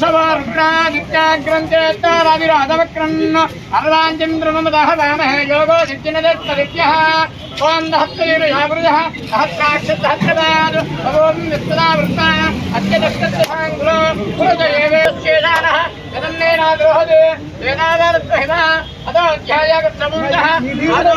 వర్ధిల్లాలి పొంగూరు అర్వాంచంద్రమదహవామహే యోగో సిద్ధినదత్తరిత్యః ఓం దహత్రైర్యావృజః సహస్రాక్షసహస్రపాద్ ఓం విత్తదావృత్త అత్యదక్షసాంగులో పురుషయేవేశ్చేదానः యదన్నేనాద్రోహదే వేదాదారత్వహిమ అదో అధ్యాయాగత్రమూఢः ఆదో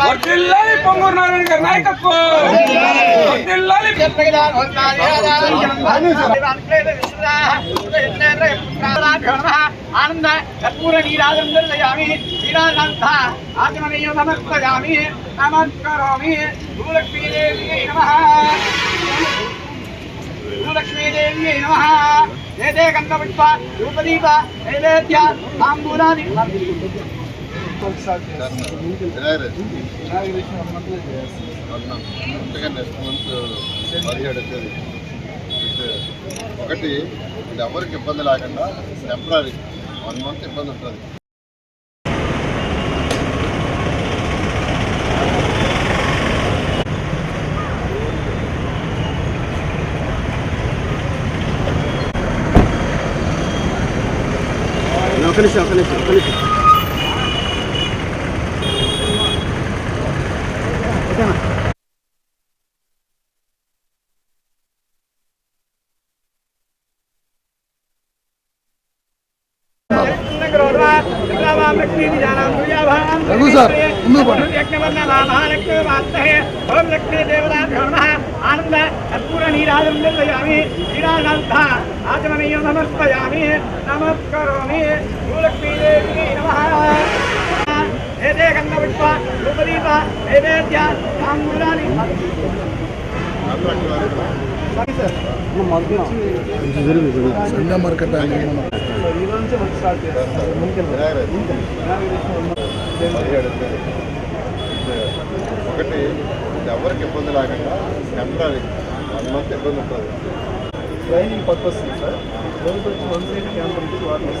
వర్ధిల్లాలి పొంగూరు నారాయణ గారి నాయకత్వం వర్ధిల్లాలి ఆనంద కర్పూర నీరాజందర్శయామి నీరాజంత ఆత్మనీయ నమస్కయామి నమస్కరోమి భూలక్ష్మీదేవ్యై నమః భూలక్ష్మీదేవ్యై నమః ఏదే గంధపుష్ప రూపదీప నైవేద్య తాంబూలాది పదిహేడు తేదీ ఒకటి ఇది ఎవరికి ఇబ్బంది లేకుండా టెంపరీ వన్ మంత్ ఇబ్బంది ఉంటుంది ఒక నిమిషం ఒక నిమిషం ఒక నిమిషం. रघु सर हिंदू पढ़ ओम लक्ष्मी देवता धर्मः आनन्द कर्पूरनीराजं दर्शयामि नीराजन्थ आचमनीयं नमस्पयामि नमस्करोमि। भूलक्ष्मीदेवी नमः। एते गङ्गपुष्प उपदीप नैवेद्य ताम्बूलानि ಸಂಡೆ ಮಾರ್ಕೆಟ್ ಆಗಿ ఒకటి ఎవరికి ఇబ్బంది లేకుండా టెంపరీ వన్ మంత్ ఇబ్బంది ఉంటుంది ట్రైనింగ్ పర్పస్ సార్ రోజు వచ్చి వన్ సైడ్ క్యాంప్ ఉంటుంది వాటర్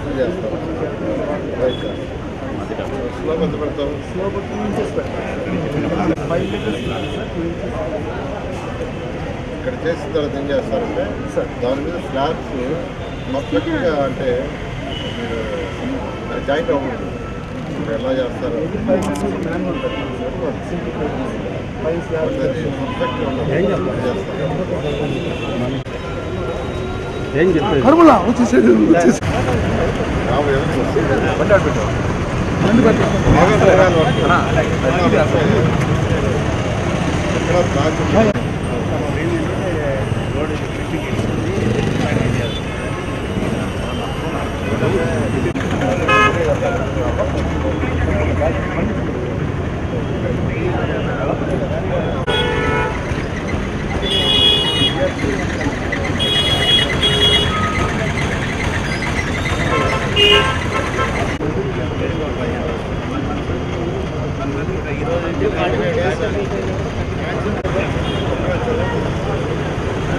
ఇది చేస్తాం రైట్ సార్ స్లో కొంత పెడతాం స్లో పెట్టాలి ఫైవ్ లీటర్స్ సార్ ఇక్కడ చేసిన తర్వాత ఏం చేస్తారంటే దాని మీద స్లాబ్స్ పర్ఫెక్ట్గా అంటే మీరు జాయింట్ అవ్వకూడదు మీరు ఎలా చేస్తారు ఏం చెప్పారు వచ్చేసేది పెట్టారు ఈరోజు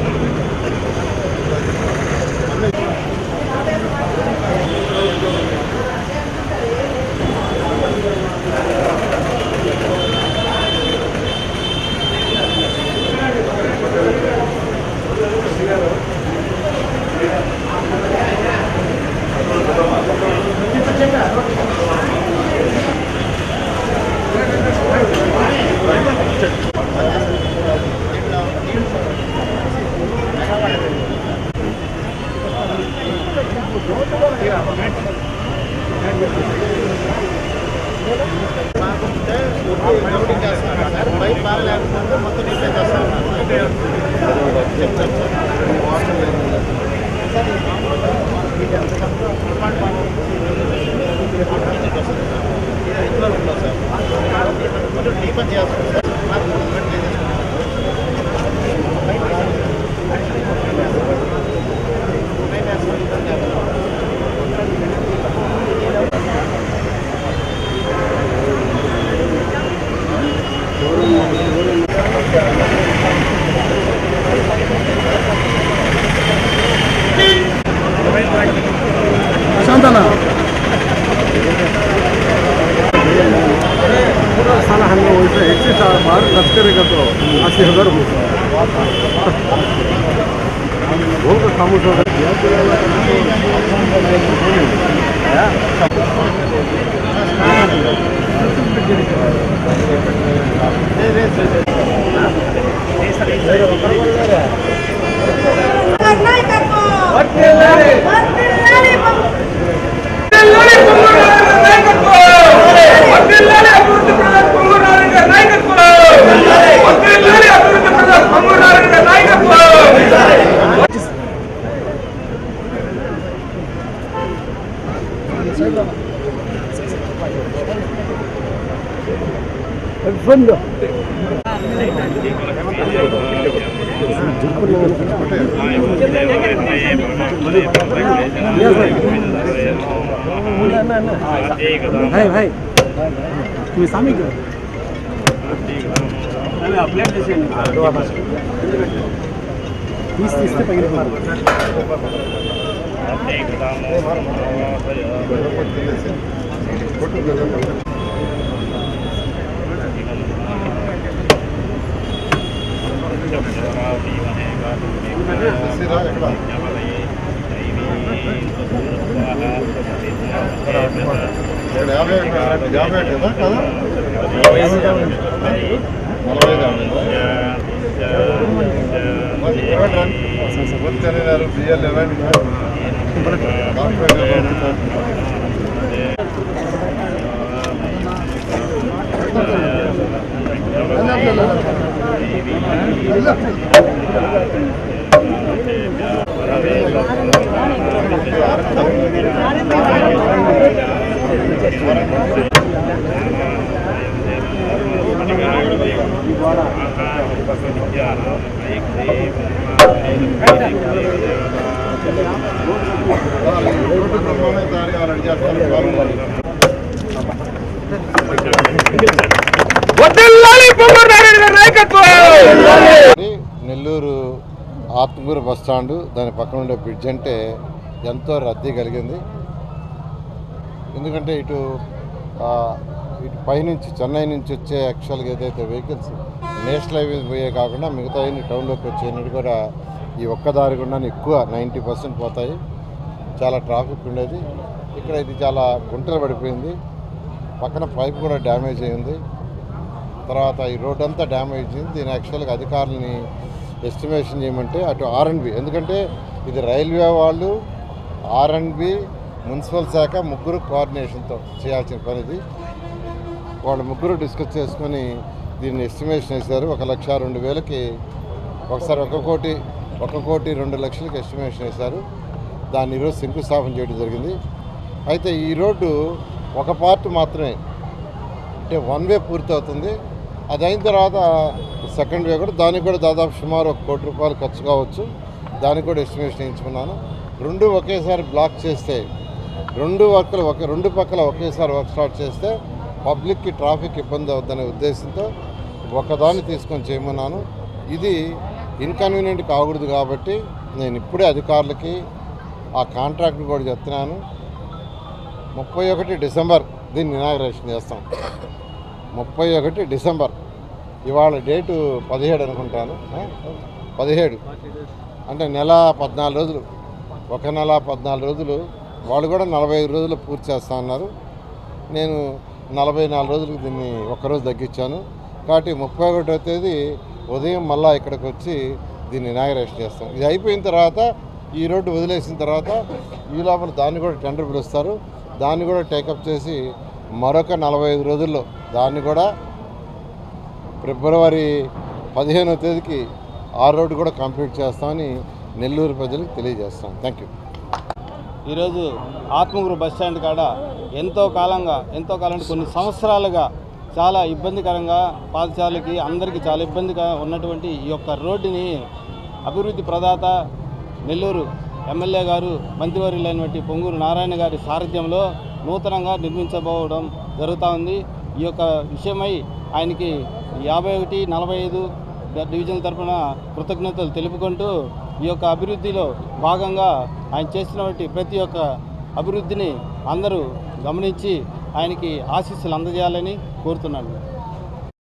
like, సార్ పైప్ బాగలేకపోతే మొత్తం రిపేర్ చేస్తాం చెప్తాం సార్ వాటర్ సార్ अस्सी हजार हो बहुत खामोश हो గారి भाई भाई तुम्ही सामी कर तीस तीस ते पहिले సిరా యాభై ఒకటి, యాభై ఒకటి కదా కదా నలభై ఐదు యాభై వచ్చారు బియ్యాలు ఇవ్వండి రెడీ చేస్తారు నెల్లూరు ఆత్మకూరు బస్ స్టాండ్ దాని పక్కన ఉండే బ్రిడ్జ్ అంటే ఎంతో రద్దీ కలిగింది. ఎందుకంటే ఇటు ఇటు పైనుంచి చెన్నై నుంచి వచ్చే యాక్చువల్గా ఏదైతే వెహికల్స్ నేషనల్ హైవే పోయే కాకుండా మిగతా అన్ని టౌన్లోకి వచ్చేవి కూడా ఈ ఒక్క దారి గుండా ఎక్కువ నైంటీ పర్సెంట్ పోతాయి. చాలా ట్రాఫిక్ ఉండేది. ఇక్కడ ఇది చాలా గుంటలు పడిపోయింది. పక్కన పైప్ కూడా డ్యామేజ్ అయింది తర్వాత ఈ రోడ్ అంతా డ్యామేజ్ అయింది. దీని యాక్చువల్గా అధికారులని ఎస్టిమేషన్ చేయమంటే అటు ఆర్ఎండ్బి ఎందుకంటే ఇది రైల్వే వాళ్ళు ఆర్ఎండ్బి మున్సిపల్ శాఖ ముగ్గురు కోఆర్డినేషన్తో చేయాల్సిన పని ఇది వాళ్ళు ముగ్గురు డిస్కస్ చేసుకొని దీన్ని ఎస్టిమేషన్ వేశారు ఒక లక్ష రెండు వేలకి ఒకసారి ఒక కోటి ఒక కోటి రెండు లక్షలకి ఎస్టిమేషన్ వేశారు దాన్ని ఈరోజు శంకుస్థాపన చేయడం జరిగింది. అయితే ఈ రోడ్డు ఒక పార్ట్ మాత్రమే. అంటే వన్ వే పూర్తి అవుతుంది అది అయిన తర్వాత సెకండ్ వే కూడా దానికి కూడా దాదాపు సుమారు ఒక కోటి రూపాయలు ఖర్చు కావచ్చు. దానికి కూడా ఎస్టిమేషన్ వేయించుకున్నాను. రెండు ఒకేసారి బ్లాక్ చేస్తే రెండు వర్కులు ఒక రెండు పక్కల ఒకేసారి వర్క్ స్టార్ట్ చేస్తే పబ్లిక్కి ట్రాఫిక్ ఇబ్బంది అవుద్దనే ఉద్దేశంతో ఒకదాన్ని తీసుకొని చేయమన్నాను. ఇది ఇన్కన్వీనియంట్ కాకూడదు కాబట్టి నేను ఇప్పుడే అధికారులకి ఆ కాంట్రాక్ట్ కూడా చెప్తున్నాను. ముప్పై ఒకటి డిసెంబర్ దీన్ని ఇనాగ్రేషన్ చేస్తాం. ముప్పై ఒకటి డిసెంబర్. ఇవాళ డేటు పదిహేడు అనుకుంటాను. పదిహేడు. అంటే నెల పద్నాలుగు రోజులు. ఒక నెల పద్నాలుగు రోజులు. వాళ్ళు కూడా నలభై ఐదు రోజులు పూర్తి చేస్తా ఉన్నారు. నేను నలభై నాలుగు రోజులకు దీన్ని ఒక్కరోజు తగ్గించాను. కాబట్టి ముప్పై ఒకటో తేదీ ఉదయం మళ్ళా ఇక్కడికి వచ్చి దీన్ని ఇనాగరేషన్ చేస్తాం ఇది అయిపోయిన తర్వాత ఈ రోడ్డు వదిలేసిన తర్వాత ఈ లోపల దాన్ని కూడా టెండర్ పిలుస్తారు. దాన్ని కూడా టేకప్ చేసి మరొక నలభై ఐదు రోజుల్లో దాన్ని కూడా ఫిబ్రవరి పదిహేనో తేదీకి ఆ రోడ్డు కూడా కంప్లీట్ చేస్తామని నెల్లూరు ప్రజలకు తెలియజేస్తాం. థ్యాంక్ యూ ఈరోజు ఆత్మగురు బస్ స్టాండ్ కాడ ఎంతో కాలంగా ఎంతో కాలం అంటే కొన్ని సంవత్సరాలుగా చాలా ఇబ్బందికరంగా పాదచారులకి అందరికీ చాలా ఇబ్బందిగా ఉన్నటువంటి ఈ యొక్క రోడ్డుని అభివృద్ధి ప్రదాత నెల్లూరు ఎమ్మెల్యే గారు మంత్రివర్యులైనటువంటి పొంగూరు నారాయణ గారి సారథ్యంలో నూతనంగా నిర్మించబోవడం జరుగుతూ ఉంది. ఈ యొక్క విషయమై ఆయనకి యాభై ఒకటి నలభై ఐదు డివిజన్ తరపున కృతజ్ఞతలు తెలుపుకుంటూ ఈ యొక్క అభివృద్ధిలో భాగంగా ఆయన చేస్తున్నటువంటి ప్రతి ఒక్క అభివృద్ధిని అందరూ గమనించి ఆయనకి ఆశీస్సులు అందజేయాలని కోరుతున్నాను.